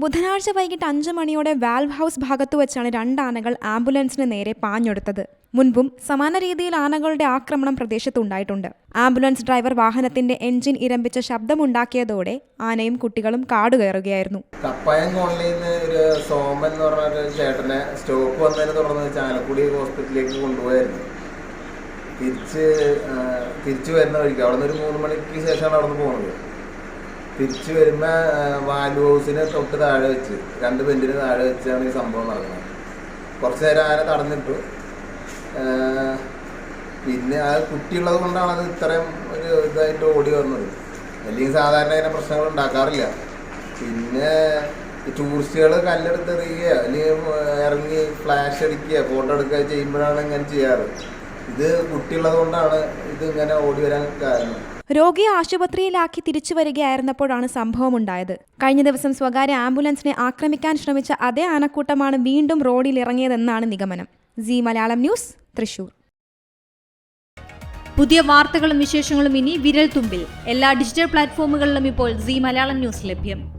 ബുധനാഴ്ച വൈകിട്ട് അഞ്ച് മണിയോടെ വാൽവ് ഹൗസ് ഭാഗത്തു വെച്ചാണ് രണ്ട് ആനകൾ ആംബുലൻസിന് നേരെ പാഞ്ഞെടുത്തത്. മുൻപും സമാന രീതിയിൽ ആനകളുടെ ആക്രമണം പ്രദേശത്തുണ്ടായിട്ടുണ്ട് ആംബുലൻസ് ഡ്രൈവർ വാഹനത്തിന്റെ എഞ്ചിൻ ഇരമ്പിച്ച ശബ്ദമുണ്ടാക്കിയതോടെ ആനയും കുട്ടികളും കാടുകയറുകയായിരുന്നു. ഒരു ഹോസ്പിറ്റലിലേക്ക് തിരിച്ചു തിരിച്ച് വരുന്ന വഴിക്ക് അവിടെ നിന്ന് ഒരു മൂന്ന് മണിക്ക് ശേഷമാണ് അവിടെ നിന്ന് പോകുന്നത് തിരിച്ച് വരുന്ന വാൽവ് ഹൗസിന് തൊട്ട് താഴെ വെച്ച് രണ്ട് ബെഞ്ചിന് താഴെ വെച്ചാണ് ഈ സംഭവം നടക്കുന്നത് കുറച്ച് നേരം ആന തടഞ്ഞിട്ടു. പിന്നെ ആ കുട്ടിയുള്ളത് കൊണ്ടാണ് അത് ഇത്രയും ഒരു ഇതായിട്ട് ഓടി വന്നത്. അല്ലെങ്കിൽ സാധാരണ അതിനെ പ്രശ്നങ്ങൾ ഉണ്ടാക്കാറില്ല. പിന്നെ ടൂറിസ്റ്റുകൾ കല്ലെടുത്ത് എറിയുക അല്ലെങ്കിൽ ഇറങ്ങി ഫ്ലാഷ് അടിക്കുക ഫോട്ടോ എടുക്കുക ചെയ്യുമ്പോഴാണ് ഇങ്ങനെ ചെയ്യാറ്. ഇത് കുട്ടിയുള്ളത് കൊണ്ടാണ് ഇത് ഇങ്ങനെ ഓടി വരാൻ കാരണം. രോഗിയെ ആശുപത്രിയിലാക്കി തിരിച്ചു വരികയായിരുന്നപ്പോഴാണ് സംഭവമുണ്ടായത്. കഴിഞ്ഞ ദിവസം സ്വകാര്യ ആംബുലൻസിനെ ആക്രമിക്കാൻ ശ്രമിച്ച അതേ ആനക്കൂട്ടമാണ് വീണ്ടും റോഡിൽ ഇറങ്ങിയതെന്നാണ് നിഗമനം. Zee Malayalam news Thrissur. പുതിയ വാർത്തകളും വിശേഷങ്ങളും ഇനി വിരൽ തുമ്പിൽ എല്ലാ ഡിജിറ്റൽ പ്ലാറ്റ്ഫോമുകളിലും ഇപ്പോൾ സി മലയാളം ന്യൂസ് ലഭ്യം.